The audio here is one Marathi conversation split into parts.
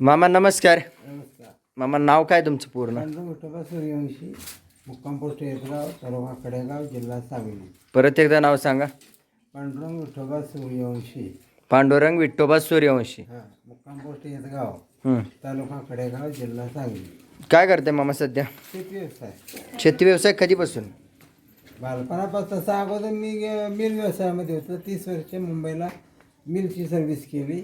मामा नमस्कार. नमस्कार मामा नाव काय तुमचं पूर्ण? पांडुरंग विठोबा सूर्यवंशी मुक्काम पोस्ट येतगाव तरोबा कडेगाव जिल्हा सांगली. परत एकदा नाव सांगा. पांडुरंग विठोबा सूर्यवंशी. पांडुरंग विठ्ठोबा सूर्यवंशी. हां मुक्काम पोस्ट येतगाव हं. तालुका कडेगाव जिल्हा सांगली. काय करते मामा सध्या? शेती व्यवसाय. शेती व्यवसाय कधीपासून? बालपणापासून तसा अगोदर मी मिल व्यवसायामध्ये होतो. तीस वर्षे मुंबईला मिलची सर्व्हिस केली.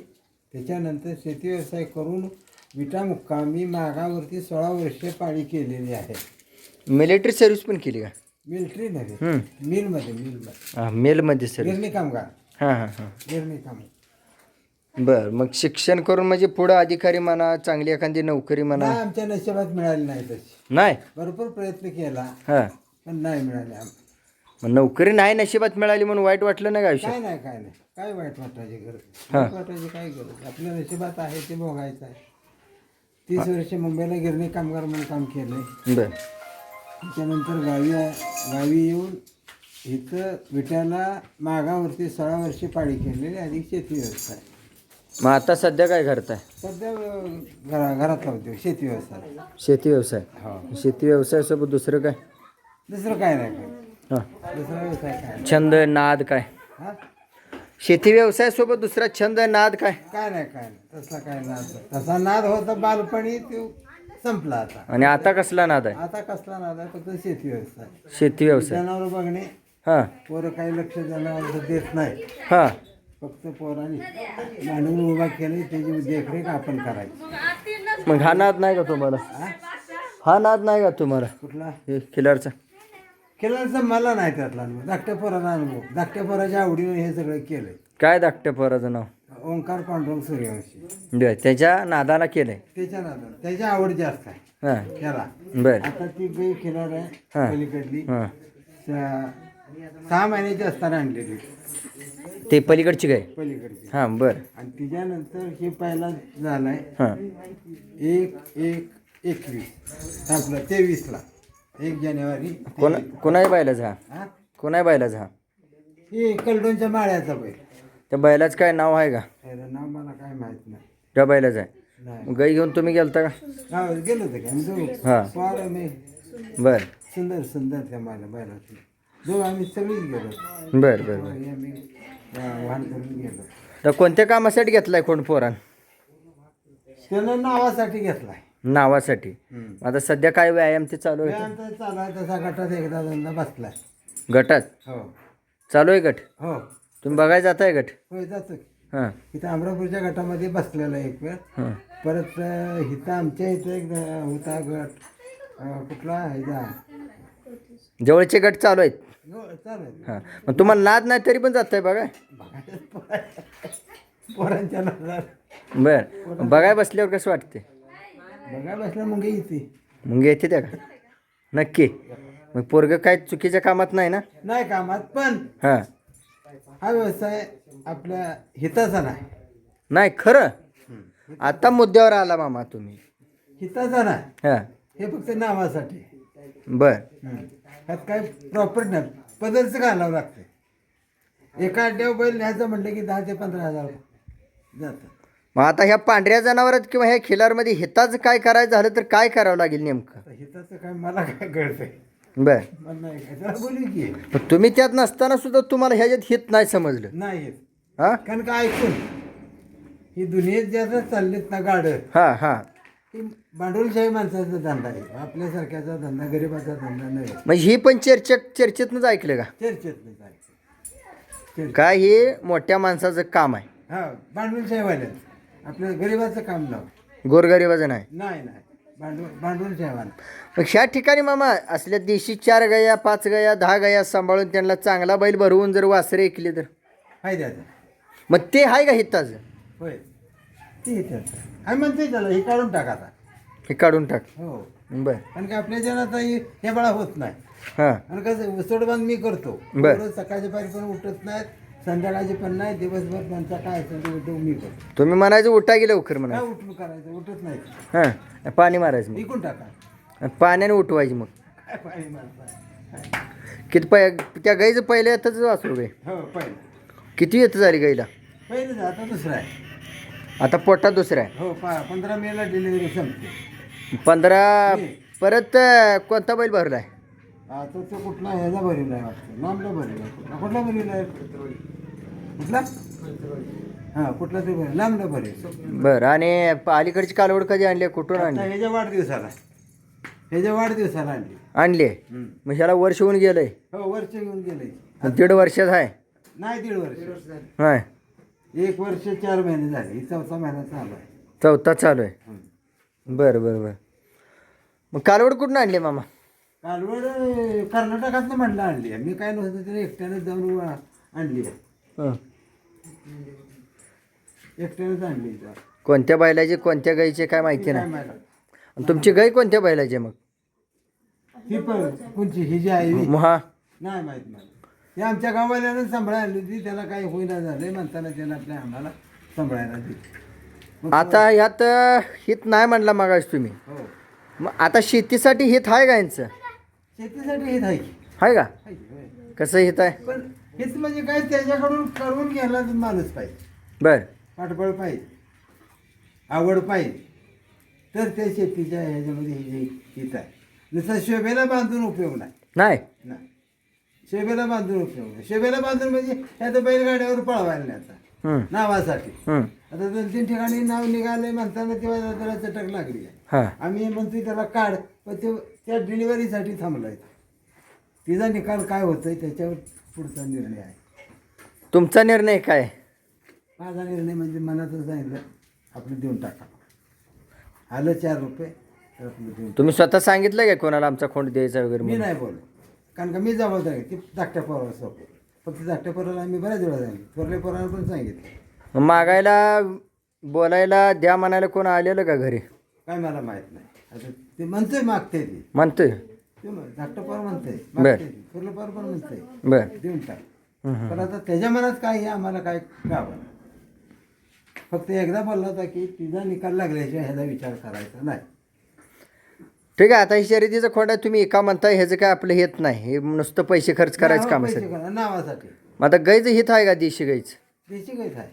त्याच्यानंतर शेती व्यवसाय करून विटा मुक्कामी मागावरती सोळा वर्षे पाळी केलेली आहे. मिलिटरी सर्व्हिस पण केली का? मिलिटरी नव्हे. मिलमध्ये मिलमध्ये हां मेलमध्ये सर्व्हिस गिरणी कामगार. हां हां हां. गिरणी कामगार. बरं मग शिक्षण करून म्हणजे पुढं अधिकारी म्हणा चांगली एखादी नोकरी म्हणा. नाही आमच्या नशिबात मिळाली नाही तशी. नाही? भरपूर प्रयत्न केला. हां. पण नाही मिळाली आम- मग नोकरी नाही नशिबात मिळाली म्हणून वाईट वाटलं नाही का आयुष्यात? काय नाही काय नाही. काय वाईट वाटायची गरज? हा. वाईट वाटायची काय गरज? आपल्या नशिबात आहे ते भोगायचं आहे. तीस वर्ष मुंबईला गिरणी कामगार म्हणून काम केलंय. बरं. त्याच्यानंतर गावी गावी येऊन इथं विट्याला मागावरती सोळा वर्षे पाळी केलेली आणि शेती व्यवसाय. मग आता सध्या काय करताय? सध्या अं, घरा घरातला उद्योग शेती व्यवसाय. शेती व्यवसाय. हो. शेती व्यवसायासोबत दुसरं काय? दुसरं काय नाही काय हां व्यवसाय. छंद नाद काय शेती व्यवसायासोबत दुसरा छंद नाद काय? काय नाही काय नाही. तसला काय नाद नाही. तसा नाद होता बालपणी तो संपला आता. आणि आता कसला नाद आहे? आता कसला नाद आहे? फक्त शेती व्यवसाय. शेती व्यवसाय. जनावर बघणे हां. पोरं काही लक्ष जनावर देत नाही. हां. फक्त पोरांनी मांडून उभा केले त्याची देखरेख आपण करायची. मग हा नाद नाही का तुम्हाला? हा? हा नाद नाही का तुम्हाला? कुठला? हे खिलारचा केल्याचं मला नाही त्यातला अनुभव. धाकट्या पोराचा अनुभव. धाकट्या पोराच्या आवडीने हे सगळं केलंय. काय धाकट्या पोराचं नाव? ओंकार पांडुरंग सूर्यवंशी. बर त्याच्या नादाला केलंय. त्याच्या नादात त्याची आवड जास्त आहे. हां. त्याला बर. आता ती गाय खिलार आहे हा. पलीकडली. हां. त्या- सहा महिन्याची असताना आणलेली ते पलीकडची काय? पलीकडची. हां बर. आणि तिच्यानंतर हे पहिला झालाय हां. एक एक एकवीस. आपलं तेवीसला. एक जानेवारी कोणा कोणाही बैलाच हा हा? कोणाही बैलाच हा हे कलडोनच्या माळ्याचा बैल. त्या बैलाचं काय नाव आहे का? त्याचं नाव मला काय माहीत नाही. त्या बैलाचं आहे. नाही. गाई घेऊन तुम्ही गेलता का? हा गेलो होतो की आम्ही जाऊ हां. आम्ही बर. सुंदर सुंदर त्या माला बैलाची जाऊ आम्ही सगळीच गेलो. बर बर बर. आणि आम्ही अं, वाहन करून गेलो. तर कोणत्या कामासाठी घेतलाय कोण पोरान? त्यानं नावासाठी घेतलाय. नावासाठी. आता सध्या काय व्यायाम ते चालू आहे? व्यायाम तर चालू आहे तसा गटात एकदा दोनदा बसलाय. गटात? हो. चालू आहे गट? हो. तुम्ही बघायला जाताय गट? होय जातो की. हां. इथं अमरापूरच्या गटामध्ये बसलेला आहे एक वेळ. हां. परत अं, इथं आमच्या इथं एक अं, होता गट. अं, कुठला ह्याचा जवळचे गट चालू आहेत? हो, चालेल हां. मग तुम्हाला नाद नाही तरी पण जाताय बघा. पोरांच्या नादात. बर. बघाय बसल्यावर कसं वाटते बघा बसल्या मग येते मग येते त्या का? नक्की. मग पोरग काय चुकीच्या कामात नाही ना? नाही कामात पण हां. हा व्यवसाय आपल्या हिताचा नाही. नाही खरं. आता मुद्द्यावर आला मामा तुम्ही. हिताचा नाही. हां. हे फक्त नावासाठी. बर. त्यात काय प्रॉफिट नाही. पदरचं घालावं लागतं एका अड्ड्यावर बैल न्यायचं म्हटलं की दहा ते पंधरा हजार जातं. मग आता ह्या पांढऱ्या जनावरात किंवा ह्या खिलारमध्ये हिताचं काय करायचं झालं तर काय करावं लागेल नेमकं? आता हिताचं काय मला काय कळतंय? बर. मला नाही काय त्याला बोलू की. पण तुम्ही त्यात नसताना सुद्धा तुम्हाला ह्याच्यात हित नाही समजलं. नाही येत. हां? कारण का ऐकून? ही दुनियेत ज्या चाललीत ना गाडं हां हां. ही भांडवलशाही माणसाचा धंदा आहे. आपल्यासारख्याचा धंदा गरिबाचा धंदा नाही. मग ही पण चर्चेत चर्चेतनंच ऐकलं का? चर्चेत नाही काय हे मोठ्या माणसाचं काम आहे? हा भांडवलशाहीवाल्या आपल्या गरिबाचं काम लाव. गोरगरिबाचं नाही? नाही नाही. भांडवल मग ह्या ठिकाणी मामा असल्या देशी चार गया पाच गया दहा गया सांभाळून त्यांना चांगला बैल भरवून जर वासरे ऐकले तर? फायद्याचं मग ते आहे का हिताचं? होय. ते त्याचं आम्ही म्हणतोय त्याला हे काढून टाका आता. हे काढून टाक. हो. बर. कारण की आपल्या जनात हे हे बाळा होत नाही. हां. आणि कसं उसोडबांध मी करतो. बर. रोज सकाळच्या पारी पण उठत नाहीत. संध्याकाळची पण नाही दिवसभर त्यांचा काय असेल ते उठवून मी करतो. तुम्ही म्हणायचं उठा गेलं लवकर काय म्हणा उठून करायचं? उठत नाही. हां पाणी मारायचं विकून टाका. मग पाण्याने उठवायची मग. काय पाणी मारता? किती पै त्या गाईचं पहिल्या येतच वासरू गाई हो पहिलं. किती येतं झाली गाईला? पहिलं आता दुसरं आहे. आता पोटात दुसरा आहे. हो पा पंधरा मेला डिलिव्हरी संपते. पंधरा परत अं, कोणता बैल भरला आहे आता तो कुठला ह्याचा भरीला आहे वाटतं. नामला भरीला आहे. कुठला भरीला आहे? कुठला? हां कुठला तरी भरी लांबला भरील बरं आणि प- अलीकडची कालवड कधी आणली? कुठून आता आणली? ह्याच्या वाढदिवसाला. ह्याच्या वाढदिवसाला आणली. आणली? हम्म. मग ह्याला वर्ष होऊन गेलंय. हो वर्ष घेऊन गेले दीड वर्षात आहे. नाही दीड वर्ष. हाय एक वर्ष चार महिने झाले. ही चौथा महिना चालू आहे. चौथा चालू आहे. हम्म. बरं बरं बरं. मग कालवड कुठून आणली मामा? कालवड अं, कर्नाटकातनं म्हणलं आणली आहे. मी काय नव्हतं तिने एकट्याने जाऊन वा- आणली आहे. हं. एकट्यानेच आणली इथं. कोणत्या बैलाचे कोणत्या गाईचे काय माहिती काय नाही माहिती. आणि तुमची गाई कोणत्या बैलाची मग? ही पण कोणची? ही जी आहे. ही? नाही माहीत मला. ते आमच्या गाववाल्यानं सांभाळायला आणली होती. त्याला काही होईना झालं. म्हणताना त्यानं आपल्या आम्हाला सांभाळायला दिली. आता ह्यात अं, हित नाही म्हणला मागास तुम्ही. हो. मग आता शेतीसाठी हित आहे का यांचं? शेतीसाठी हेच आहे. आहे का. कसं हित आहे? पण हेच म्हणजे काय त्याच्याकडून करून घ्यायला माणूस पाहिजे. बरं. पाठबळ पाहिजे. आवड पाहिजे. तर त्या शेतीच्या ह्याच्यामध्ये हे हित आहे. नुसतं शोभेला बांधून उपयोग नाही. नाही. नाही. शोभेला बांधून उपयोग नाही. शोभेला बांधून म्हणजे ह्या बैलगाड्यावर पळवायला नाही आता नावासाठी. आता दोन तीन ठिकाणी नाव निघाले म्हणताना तेव्हा त्याला चटक लागली आहे. हां. आम्ही म्हणतोय त्याला काढ. पण ते त्या डिलिव्हरीसाठी थांबलाय. तिचा निकाल काय होतोय त्याच्यावर पुढचा निर्णय आहे. तुमचा निर्णय काय? माझा निर्णय म्हणजे मनातच सांगितलं आपलं देऊन टाका. आलं चार रुपये तर आपलं देऊन तुम्ही स्वतः सांगितलं का कोणाला आमचा खोंड द्यायचा वगैरे मी म्हणून? नाही बोललो. कारण का मी जबाबदार आहे ती धाकट्या पोरावर सोपं फक्त धाकट्या पोराला आम्ही बऱ्याच वेळा सांगितलं. थोरल्या पोराला पण सांगितलं. मग मागायला बोलायला द्या म्हणायला कोण आलेलं का घरी? काय मला माहीत नाही. आता ते म्हणतोय मागते ती. म्हणतोय. ते म्हण- धाकटं पोर म्हणतंय बर. मागते ती. थोरलं पोर पण म्हणतंय. बरं. देऊन टाक. पण आता त्याच्या मनात काय हे आम्हाला काय गाव फक्त एकदा बोलला होता की तिचा निकाल लागल्याशिवाय ह्याचा विचार करायचा नाही. ठीक आहे आता ही शर्यतीचं खोंड आहे तुम्ही एका म्हणताय ह्याचं काय आपलं हेत नाही. हे नुसतं पैसे खर्च करायचं काम पैसे असेल करा, नावासाठी. मग आता गाईचं हित आहे का देशी गाईचं देशी गायच आहे.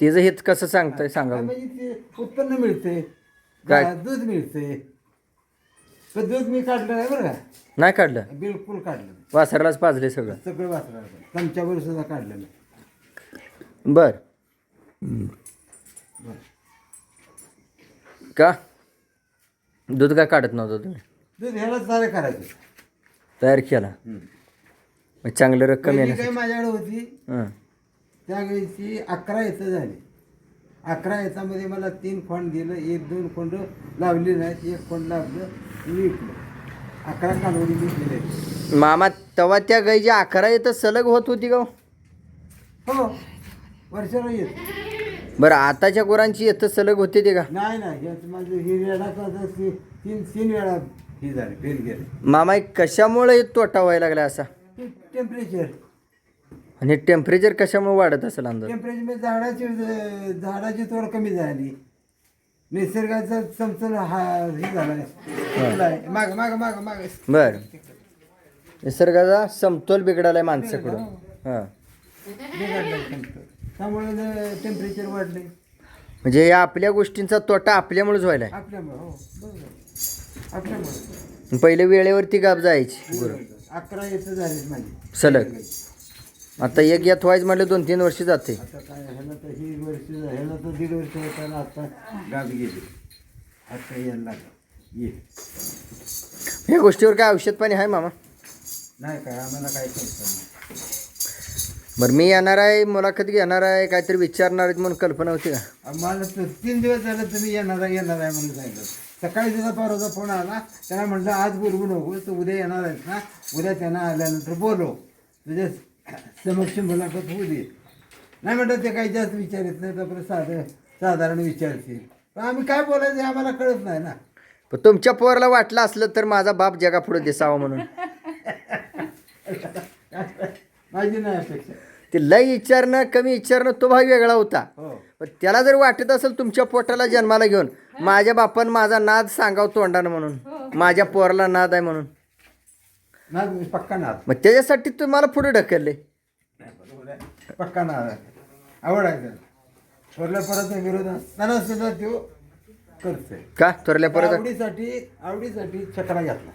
तिचं हित कसं सांगताय सांगा. म्हणजे ते उत्पन्न मिळते काय? दूध मिळते पण दूध मी काढलं नाही बरं का. नाही काढलं? बिलकुल काढलं नाही. वासरालाच पाजले सगळं. सगळं वाचलं चमच्यावर सुद्धा काढलं नाही बर. का? दूध का काढत नव्हतं तुम्ही? दूध ह्याला सारे करायचं. तयार केला. मग चांगलं रक्कम पहिली येण्यासाठी. काही माझ्याकडे होती? हं. त्या वेळेची अकरा येतं झाली. अकरा येतामध्ये मला तीन खोंड दिलं एक दोन खोंड लावली नाहीत एक खोंड लावलं विकलं. अकरा कालवडी मी दिले मामा तेव्हा त्या गाईची अकरा येतं सलग होत होती का हो? वर्षाला येत. बरं आताच्या गुरांची येतं सलग होते ते का? नाही नाही माझं ही ती- तीन तीन वेळा ही झाली फेल गेली. मामा कशामुळे तोटा व्हायला लागला असा? टेम्परेचर आणि टेम्परेचर कशामुळे वाढत असेल अंदाज? टेम्परेचर म्हणजे झाडाची झाडाची तोड कमी झाली. निसर्गाचा समतोल हा हे माग माग माग माग. बर. निसर्गाचा समतोल बिघडालाय माणसाकडून. हां. त्यामुळे टेम्परेचर वाढले. म्हणजे या आपल्या गोष्टींचा तोटा आपल्यामुळेच व्हायला आपल्यामुळे हो. बरोबर. आपल्यामुळे. पहिले वेळेवरती गाप जायची. गुरं अकरा येतं झालीच माझी. सलग. आता एक यात व्हायचं म्हटलं दोन तीन वर्ष जाते. आता काय ह्याला तर ही वर्ष ह्याला तर दीड वर्ष होताना आता गाठ गेली. आता यायला लागला. ये. या गोष्टीवर काय औषध पाणी आहे मामा? नाही काय आम्हाला काय करत बरं मी येणार आहे मुलाखत घेणार आहे काहीतरी विचारणार आहेत म्हणून कल्पना होती का? मला तर तीन दिवस झाले तुम्ही येणार आहे येणार आहे म्हणून सांगितलं. सकाळी तिचा परवाचा फोन आला त्याला म्हटलं आज बोलवू नको तू उद्या येणार आहेस ना? उद्या त्यांना आल्यानंतर बोलव. तुझ्या समक्ष मुलाखत होऊ दे. नाही म्हटलं ते काही जास्त विचारित नाही तर साधं साधारण विचारतील पण आम्ही काय बोलायचं हे आम्हाला कळत नाही ना. पण तुमच्या पोराला वाटलं असलं तर माझा बाप जगा पुढे दिसावा म्हणून. माझी नाही अपेक्षा. ते लय विचारणं कमी विचारणं तो भाग वेगळा होता. हो. पण त्याला जर वाटत असेल तुमच्या पोटाला जन्माला घेऊन माझ्या बापान माझा नाद सांगाव तोंडानं म्हणून. माझ्या पोराला नाद आहे म्हणून. ना पक्का ना मग त्याच्यासाठी तुम्हाला पुढे ढकलले. पक्का ना आवड आहे त्याला. थोरल्या पोराचा विरोध असताना सुद्धा तो करतोय. का? थोरल्या पोराचा? आवडीसाठी आवडीसाठी चक्रा घेतला.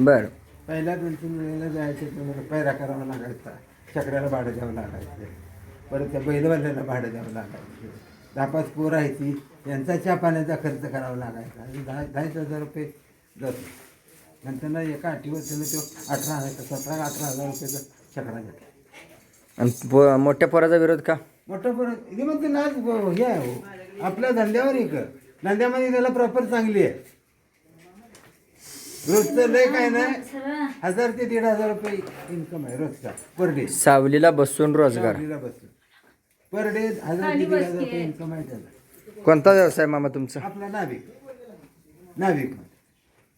बर. पहिल्या दोन तीन वेळेला जायचं तर मला पैरा करावा लागायचा. चकड्याला भाडं द्यावं लागायचं. परत त्या बैलवाल्याला भाडं द्यावं लागायचं. दहा पाच पोरं आहे ती. यांचा चहा पाण्याचा खर्च करावा लागायचा. आणि दहा दहाच हजार रुपये जातो. नंतर ना एका आठवत त्यानं तो अठरा हजार सतरा अठरा हजार रुपयाचा चक्रा घेतला. आणि पो- मोठ्या पोराचा विरोध का? मोठा फरक हे म्हणते ना हे आहे हो. आपल्या धंद्यावर एक. धंद्यामध्ये त्याला प्रॉपर चांगली आहे. रोजचं लय काय नाही. हजार ते दीड हजार रुपये इन्कम आहे रोजचा पर डे सावलीला बसून रोजगार. बसून. पर डे हजार ते दीड हजार रुपये इन्कम आहे त्याला. कोणता व्यवसाय मामा तुमचा? आपला नाविक. नाविक.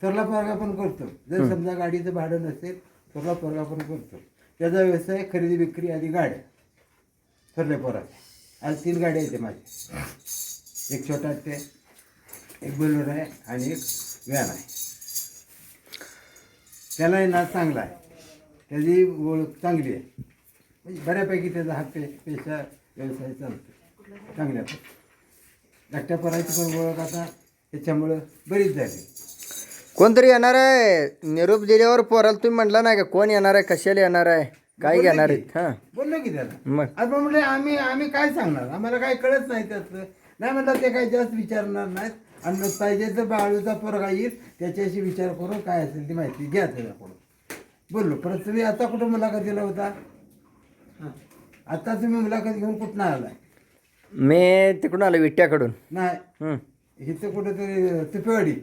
तरला पोरगा पण करतो. जर समजा गाडीचं भाडं नसेल तरला पोरगा पण करतो. त्याचा व्यवसाय खरेदी विक्री आधी गाड्या. थोरल्या पोराच्या. आज तीन गाड्या येते माझी एक छोटा ते एक बोलेरो आहे आणि एक व्हॅन आहे. त्यालाही नाद चांगला आहे. त्याची ओळख चांगली आहे. म्हणजे बऱ्यापैकी त्याचा हा पे पेशा व्यवसाय चालतो. चांगल्या धाकट्या पोराची पण ओळख आता त्याच्यामुळं बरीच झाली. कोणतरी येणार आहे? निरोप दिल्यावर पोराला तुम्ही म्हटलं नाही का कोण येणार आहे? कशाला येणार आहे? काय बोललो घेणार की. आहेत? हां. बोललो की त्याला. मग. म्हटलं आम्ही आम्ही काय सांगणार? आम्हाला काय कळत नाही त्यातलं. नाही म्हटलं ते काही जास्त विचारणार नाहीत. आणि मग पाहिजे तर बाळूचा पोरगा येईल त्याच्याशी विचार करून काय असेल ती माहिती घ्या त्याच्याकडून. बोललो परत तुम्ही आता कुठं मुलाखत दिला होता? हां. आता तुम्ही मुलाखत घेऊन कुठं आलाय? मी तिकडून आलो विट्याकडून. नाही. इथं कुठंतरी तुपेवाडी.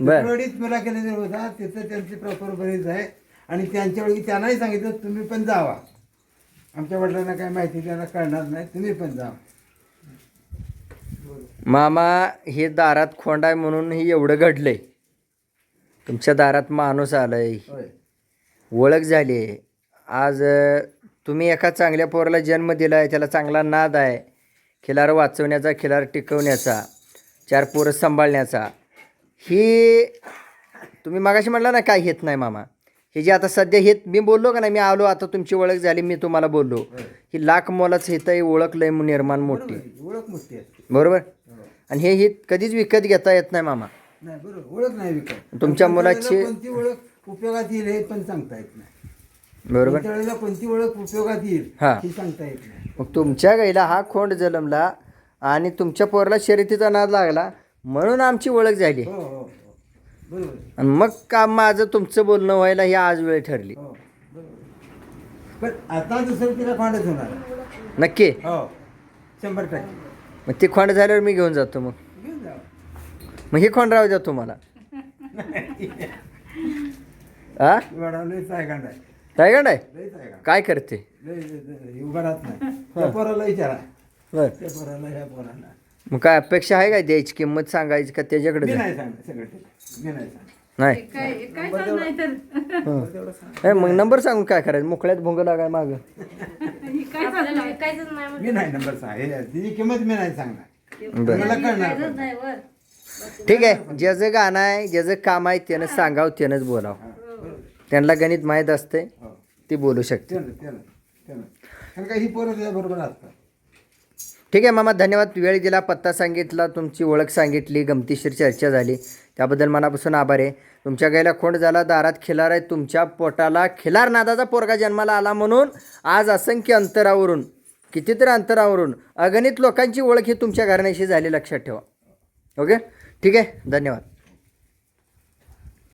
बर. मुलाखत दिला होता तिथं त्यांची प्रॉपर बरीच आहे. आणि त्यांच्या वेळी त्यांनाही सांगितलं तुम्ही पण जावा. आमच्या वडिलांना काय माहिती त्यांना कळणार नाही तुम्ही पण जा मामा हे दारात खोंड आहे म्हणून हे एवढं घडलंय. तुमच्या दारात माणूस आलाय. होय. ओळख झाली. आहे आज अ, तुम्ही एका चांगल्या पोराला जन्म दिला आहे त्याला चांगला नाद आहे. खिलार वाचवण्याचा खिलार टिकवण्याचा चार पोरं सांभाळण्याचा. ही तुम्ही मागाशी म्हटलं ना काय घेत नाही मामा. हे जे आता सध्या हे मी बोललो का नाही मी आलो आता तुमची ओळख झाली मी तुम्हाला बोललो. ही लाख मोलाचं हे ओळख लय निर्माण मोठी. ओळख मोठी असते बरोबर? हो. आणि हे हित कधीच विकत घेता येत नाही मामा. नाही बरोबर ओळख नाही विकत. तुमच्या मुलाची- कोणती ओळख उपयोगात येईल हे पण सांगता येत नाही. बरोबर? कोणती ओळख उपयोगात येईल हा. ही सांगता येत नाही. मग तुमच्या गाईला हा खोंड जलमला आणि तुमच्या पोराला शर्यतीचा नाद लागला म्हणून आमची ओळख झाली. हो हो हो. बरोबर आणि मग का माझं तुमचं बोलणं व्हायला ही आज वेळ ठरली. हो बरोबर पण आता दुसरं तिला खोंडच होणार. नक्की? हो शंभर टक्के. मग ती खोंड झाल्यावर मी घेऊन जातो मग. घेऊन जा. मग ही खोंड राहू द्या तुम्हाला. हा वडा लयच आहे. काय आहे? करते? लय लय- लय उभा राहत नाही. त्या पोराला विचारा. बर. त्या पोराला ह्या पोराला. मग काय अपेक्षा आहे काय द्यायची? किंमत सांगायची का त्याच्याकडे मी? नाही सांगणार सगळं ते. मी नाही सांगणार नाही. काय काय नाही तर. हं. ए, मग नंबर सांगून काय करायचं? मोकळ्यात भोंग लागाय माग. काय चाललंय विकायचंच नाही मी नाही नंबर सांग हे तिची किंमत मी नाही सांगणार. बर. मला कळणार पण. नाही वर. ठीक आहे. ज्याचं गाणं आहे ज्याचं काम आहे त्यानं सांगावं त्यानंच बोलावं. त्यांना गणित माहीत असते हो. ती बोलू शकते. त्यानं त्यानं त्यानं. कारण का ही पोरं त्याच्याबरोबर असतात. ठीक आहे मामा धन्यवाद. वेळ दिला पत्ता सांगितला तुमची ओळख सांगितली गमतीशीर चर्चा झाली. त्याबद्दल मनापासून आभार आहे. तुमच्या गायला खोंड झाला दारात खिलार आहे तुमच्या पोटाला खिलार नादाचा पोरगा जन्माला आला म्हणून आज असंख्य अंतरावरून कितीतरी अंतरावरून अगणित लोकांची ओळख ही तुमच्या घराण्याशी झाली लक्षात ठेवा. ओके? ठीक आहे? धन्यवाद.